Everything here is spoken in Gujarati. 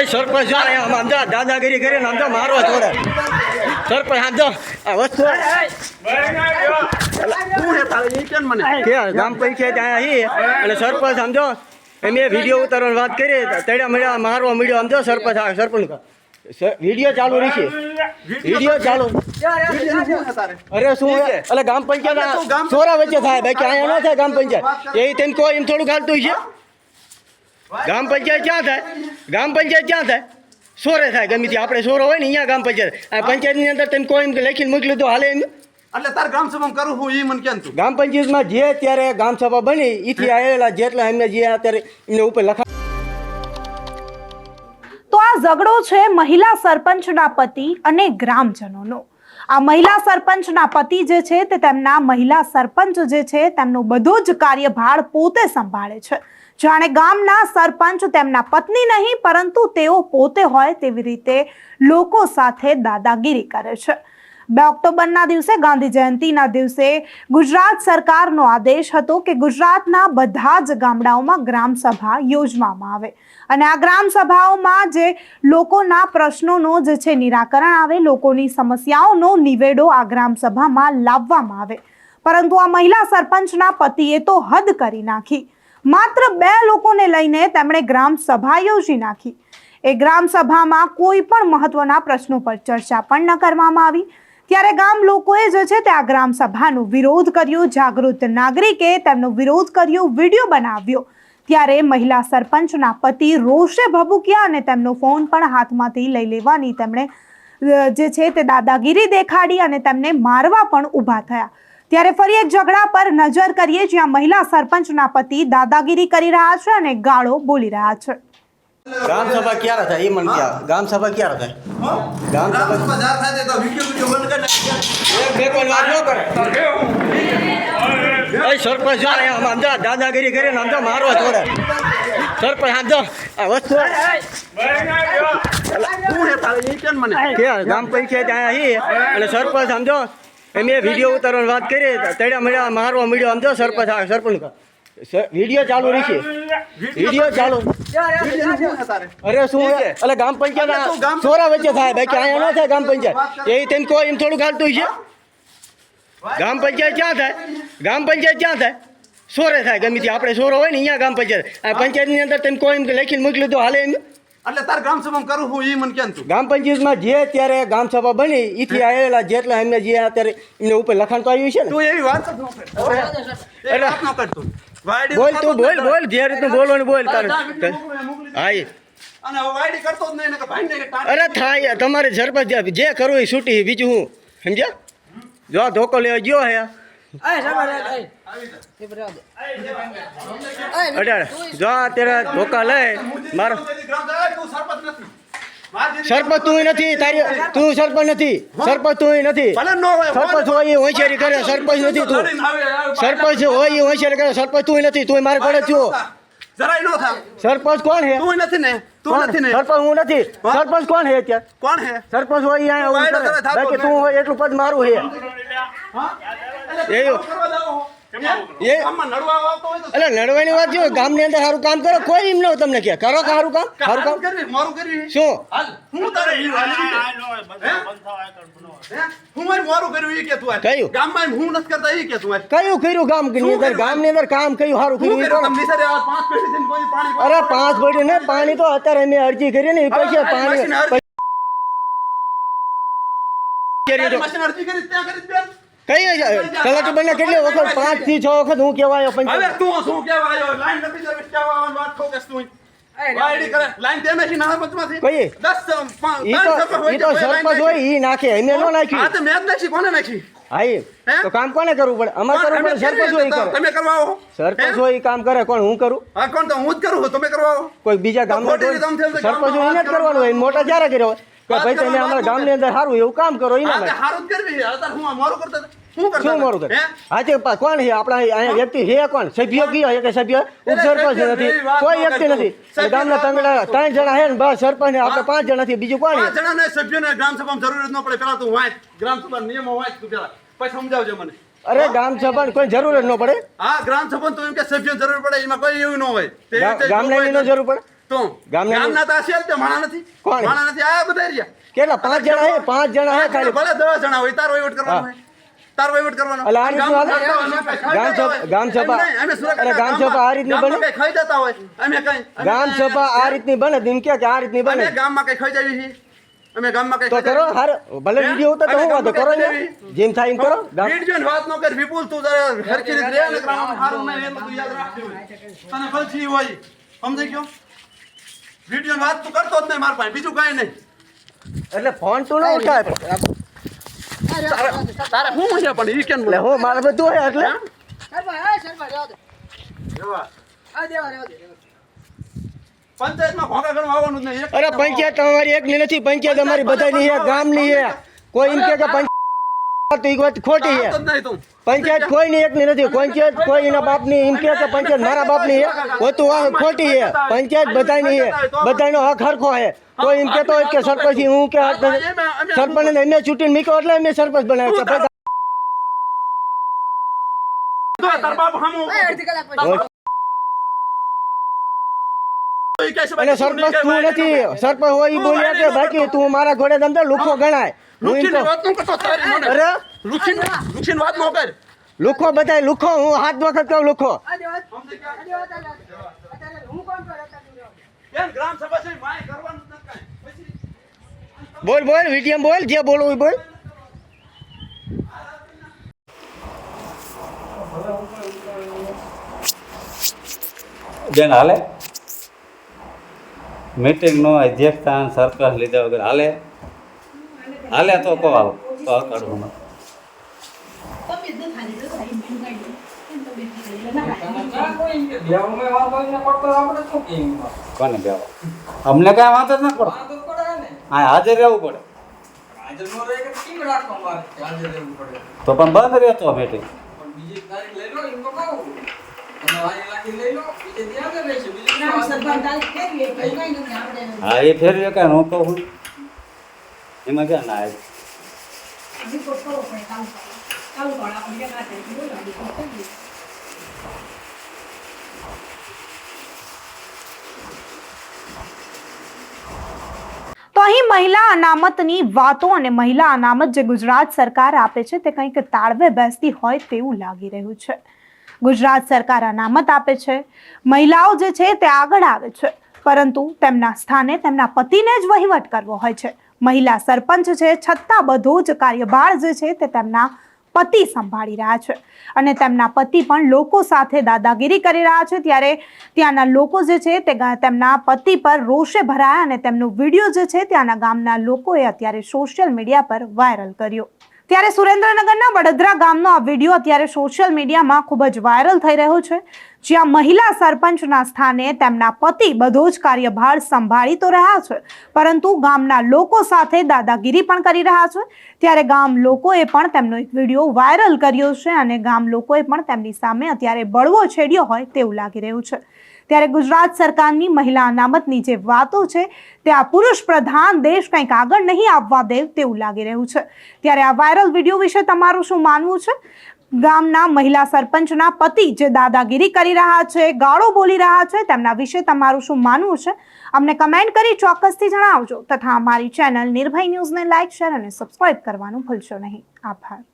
એ સરપંચ દાદાગીરી કરીને મારવા છોડે. સરપંચ આમ જો. આ વસ્તુ ગામ પંચાયત અહીંયા હી અને સરપંચ સમજો એમ એ વીડિયો ઉતારવાની વાત કરી તળ્યા મળ્યા મારવા મળ્યો સમજો સરપંચ આ સરપંચ વીડિયો ચાલુ રહેશે વીડિયો ચાલુ. અરે શું? એટલે ગામ પંચાયત સોરા વચ્ચે થાય. બાકી અહીંયા ન થાય ગામ પંચાયત. એ તેમ કોઈ એમ થોડું ખાલતું છે? ગામ પંચાયત ક્યાં થાય? ગામ પંચાયત ક્યાં થાય? સોરે થાય ગમે ત્યાં. આપણે સોરો હોય ને અહીંયા ગામ પંચાયત. આ પંચાયતની અંદર તમે કોઈ એમ લખીને મોકલ્યું તો હાલે એમ. એટલે તાર ગ્રામ સભા કરું હું એ મને કેમ તું? ગામ પંચાયતમાં જે ત્યારે ગામ સભા બની એથી આવેલા જેટલા એમને જે અત્યારે એમને ઉપર લખા તો આ ઝઘડો છે મહિલા સરપંચના પતિ અને ગ્રામજનોનો. આ મહિલા સરપંચના પતિ જે છે તે તેમના મહિલા સરપંચ જે છે તેમનો બધો જ કાર્યભાર પોતે સંભાળે છે. જાણે ગામના સરપંચ તેમના પત્ની નહીં, પરંતુ તેઓ પોતે હોય તેવી રીતે લોકો સાથે દાદાગીરી કરે છે. બે ઓક્ટોબરના દિવસે ગાંધી જયંતિના દિવસે ગુજરાત સરકારનો આદેશ હતો કે ગુજરાતના બધા જ ગામડાઓમાં ગ્રામસભા યોજવામાં આવે. અને આ ગ્રામસભાઓમાં જે લોકોના પ્રશ્નોનો જે છે નિરાકરણ આવે, લોકોની સમસ્યાઓનો નિવેડો આ ગ્રામસભામાં લાવવામાં આવે. પરંતુ આ મહિલા સરપંચના પતિએ તો હદ કરી નાખી. માત્ર બે લોકોને લઈને તેમણે ગ્રામ સભા યોજી નાખી. એ ગ્રામ સભામાં કોઈ પણ મહત્વના પ્રશ્નો પર ચર્ચા પણ ન કરવામાં આવી. ત્યારે ગામ લોકોએ જે છે તે આ ગ્રામ સભાનો વિરોધ કર્યો. જાગૃત નાગરિકે તેમનો વિરોધ કર્યો, વીડિયો બનાવ્યો. ત્યારે મહિલા સરપંચના પતિ રોષે ભભૂક્યા અને તેમનો ફોન પણ હાથમાંથી લઈ લેવાની તેમણે જે છે તે દાદાગીરી દેખાડી અને તેમને મારવા પણ ઊભા થયા. ત્યારે ફરી એક ઝઘડા પર નજર કરીએ જ્યાં મહિલા સરપંચના પતિ દાદાગીરી કરી રહ્યા છે અને ગાળો બોલી રહ્યા છે. ગામ સભા ક્યારે થાય? એ મને ગામ સભા ક્યારે થાય? ગામ સભા સભા થાય તો વીડિયો વીડિયો બંધ કરી નાખ. બે કોઈ વાત ન કરે. એ સરપંચ જો આમ આમ દાદાગીરી કરીને આમ મારવા છોડે. સરપંચ આમ આ વસ્તુ શું હે તારે ઈ કેમ મને? કે ગામ પંચાયત અહીંયા અને સરપંચ સમજો એમ એ વીડિયો ઉતારવાની વાત કરી તળ્યા મળ્યા મારવા મળ્યો સમજો સરપંચ આ સરપંચ વીડિયો ચાલુ રહેશે વીડિયો ચાલુ. વીડિયો શું અરે શું? એટલે ગામ પંચાયત સોરા વચ્ચે થાય બાકી અહીંયા ન થાય ગામ પંચાયત. એ તેમ કોઈ એમ થોડું હાલતું છે ગામ પંચાયત ક્યાં થાય? ગામ પંચાયત ક્યાં થાય? સોરે થાય ગમે તે આપણે સોરો હોય ને અહીંયા ગામ પંચાયત. આ પંચાયતની અંદર તમે કોઈ એમ લખીને મોકલ્યું તો હાલે એમ? એટલે તાર ગ્રામ સભા કરું હું એ મને કેમ તું? ગામ પંચાયતમાં જે ત્યારે ગ્રામ સભા બની એથી આવેલા જેટલા એમને જે અત્યારે એમને ઉપર લખાણ તો આવ્યું છે ને. તું એવી વાત એટલે ન કર. એ વાત ન કર તું. વાયડી બોલ તું બોલ બોલ જે રીતનું બોલવાનું બોલ તારે. હા એ. કરતો અરે થાય તમારે સરપંચ જે- જે કરવું એ છૂટી બીજું હું સમજ્યા? જો ધોકો લેવા ગયો હે. અઢાર જો અત્યારે ધોકા લે મારો સરપંચ તું નથી તારી તું સરપંચ નથી. સરપંચ તું નથી. સરપંચ હોય એ હોશિયારી કરે સરપંચ નથી તું. સરપંચ હોય એ હોશિયારી કરે સરપંચ તું નથી તું મારે પડે છો. જરાય નો થાવ. સરપંચ કોણ હે? તું નથી ને તું નથી ને. સરપંચ હું નથી. સરપંચ કોણ હે અત્યારે? કોણ હે? સરપંચ હોય અહીંયા બાકી તું હોય એટલું પદ મારું હે. એ એટલે નડવાની વાત જો ગામની અંદર સારું કામ કરો કોઈ એમ ન તમને કે. કરો કે સારું કામ? સારું કામ? કરવી, મોરું શું? હું તારે ઈ હાલી રીતે. હે? હું? મારે કર્યું ઈ કે તું કયું? ગામમાં હું નથી કરતા ઈ કે તું કયું કર્યું ગામની અંદર ગામની અંદર કામ કયું સારું કર્યું અરે પાંચ પડ્યું ને પાણી તો અત્યારે અમે અરજી કરી ને પછી પૈસા પાણી કરી કઈ કલેક્ટર બને કેટલી વખત? પાંચથી છ વખત હું કેવાયો હવે તું શું કેવાયો? લાઈન નથી જવી કહેવા વાત વાત કે તું. કામ કોને કરવું પડે? અમારે કરવું પડે? સરપંચ હોય તમે કરવા આવો. સરપંચ હોય કામ કરે. કોણ હું કરું? કોણ? તો હું જ કરું. તમે કરવા કોઈ બીજા તો સરપંચ ગામમાં એને જ કરવાનું હોય. મોટા જ્યારે કર્યો હોય. કે ભાઈ તમે અમારા ગામની અંદર સારું એવું કામ કરો એ હા તે માટે હારું જ કરવી હું મારું કરતા. શું કરતા શું મારું હે? હા કોણ છે? આપણા અહીંયા વ્યક્તિ છે કોણ? સભ્ય કયો છે સભ્ય? ઉપસરપંચ નથી? કોઈ વ્યક્તિ નથી. ગામના તંગડા ત્રણ જણા છે ને બસ સરપંચ ને આપણે પાંચ જણા થી બીજું કોણ પાંચ છે? જણાને સભ્યને ગ્રામ સભામાં જરૂર ન પડે. પેલા તું વાંચ. ગ્રામ સભા નિયમો વાંચ તું પેલા પછી સમજાવજે મને. અરે ગામ સભા કોઈ જરૂર જ ન પડે. હા ગ્રામ સભા તો એમ કે સભ્ય જરૂર પડે. એમાં કોઈ એવું ન હોય. ગામ ગામના એની જરૂર પડે? તો? ગામના ગામના તો તા છે તે માણા નથી. કોણ? માણા નથી. આ બધા રહ્યા. કેટલા? પાંચ જણા હે પાંચ જણા હે ખાલી. ભલે દસ જણા હોય તારો વહીવટ કરવાનો હોય. તારો વહીવટ કરવાનો. એટલે આ રીતનું ગામ સભા- અરે ગામ સભા આ રીતની બને? ખાઈ જતા હોય. અમે કઈ ગામ સભા આ રીતની બને એમ કે આ રીતની બને. ગામમાં કઈ ખાઈ જઈએ છે અમે ગામમાં કઈ તો કરો હાર ભલે વિડિયો વીડિયો તો હું વાંધો કરો ને જેમ થાય એમ કરો. વિડિયો વાત ન કર વિપુલ તું જરા હરખી રીતે રે ને ગ્રામ હારું નહીં એમ તું યાદ રાખજો તને ફલસી હોય સમજી ગયો? વીડિયો વાત તું કરતો જ નહીં માર પાસે બીજું કાઈ નહીં. એટલે ફોન તું ન ઉઠાય. તારે શું છે પણ ઈ કેમ લે હો મારે બધું હોય એટલે? પંચાયતમાં ભોગા ગણવા આવવાનું જ નહીં. એક અરે પંચાયત તમારી એકની નથી પંચાયત અમારી બધાની છે ગામની છે. કોઈ એમ કે કે પંચાયત તો વાત ખોટી છે. પંચાયત કોઈની એકની નથી. પંચાયત કોઈ એના બાપની એમ કે કે પંચાયત મારા બાપની છે. હોતું આ ખોટી છે. પંચાયત બધાની છે. બધાનો હક હરખો છે. કોઈ એમ હોય કે સરપંચ હું કે સરપંચ ને એમને ચૂંટીને મૂક્યો એટલે એમને સરપંચ બનાવ્યો બધા બાપ છે અને સરપંચ તું નથી સરપંચ હોય ઈ બોલ્યા કે બાકી તું મારા ઘોડે અંદર લુખો ગણાય. લુખીની વાતનું કતો તારી મને. અરે? લુખીની- લુખીની વાત નો કર. લુખો બધાય લુખો હું હાથ વખત કહું લુખો. બોલ બોલ વિડીયમ બોલ જે બોલવું બોલ. બેન હાલે? મીટિંગનો અધ્યક્ષસ્થાન સરપ્લસ લીધા વગર. હાલે? હાલે તો કહો હાલો. તો કાઢવું કોને બેવા અમને કાંઈ વાંધો જ ન પડે. હા હાજર રહેવું પડે. તો પણ બંધ રહેતો મીટિંગ હા એ ફેરવે કાંઈ હું કહું એમાં ક્યાં ના આવે? તો અહીં મહિલા અનામતની વાતો અને મહિલા અનામત જે ગુજરાત સરકાર આપે છે તે કંઈક તાળવે બેસતી હોય તેવું લાગી રહ્યું છે. ગુજરાત સરકાર અનામત આપે છે. મહિલાઓ જે છે તે આગળ આવે છે, પરંતુ તેમના સ્થાને તેમના પતિને જ વહીવટ કરવો હોય છે. મહિલા સરપંચ છે, છતાં બધો જ કાર્યભાર જે છે તે તેમના પતિ સંભાળી રહ્યા છે. અને તેમના પતિ પણ લોકો સાથે દાદાગીરી કરી રહ્યા છે, ત્યારે ત્યાંના લોકો જે છે તે તેમના પતિ પર રોષે ભરાયા અને તેમનો વીડિયો જે છે ત્યાંના ગામના લોકોએ અત્યારે સોશિયલ મીડિયા પર વાયરલ કર્યો. ત્યારે સુરેન્દ્રનગરના બળદરા ગામનો આ વીડિયો અત્યારે સોશિયલ મીડિયામાં ખૂબ જ વાયરલ થઈ રહ્યો છે. જ્યાં મહિલા સરપંચના સ્થાને તેમના પતિ બધો જ કાર્યભાર સંભાળી તો રહ્યા છે, પરંતુ ગામના લોકો સાથે દાદાગીરી પણ કરી રહ્યા છે. ત્યારે ગામ લોકોએ પણ તેમનો એક વીડિયો વાયરલ કર્યો છે અને ગામ લોકોએ પણ તેમની સામે અત્યારે બળવો છેડ્યો હોય તેવું લાગી રહ્યું છે. ત્યારે ગુજરાત સરકારની મહિલા અનામતની જે વાતો છે, તે આ પુરુષ પ્રધાન દેશ કંઈક આગળ નહીં આવવા દે તેવું લાગી રહ્યું છે. ત્યારે આ વાયરલ વીડિયો વિશે તમારું શું માનવું છે? ગામના મહિલા સરપંચના પતિ જે દાદાગીરી કરી રહ્યા છે, ગાળો બોલી રહ્યા છે, તેમના વિશે તમારું શું માનવું છે? અમને કમેન્ટ કરી ચોક્કસથી જણાવજો. તથા અમારી ચેનલ નિર્ભય ન્યૂઝને લાઇક શેર અને સબસ્ક્રાઇબ કરવાનું ભૂલશો નહીં. આભાર.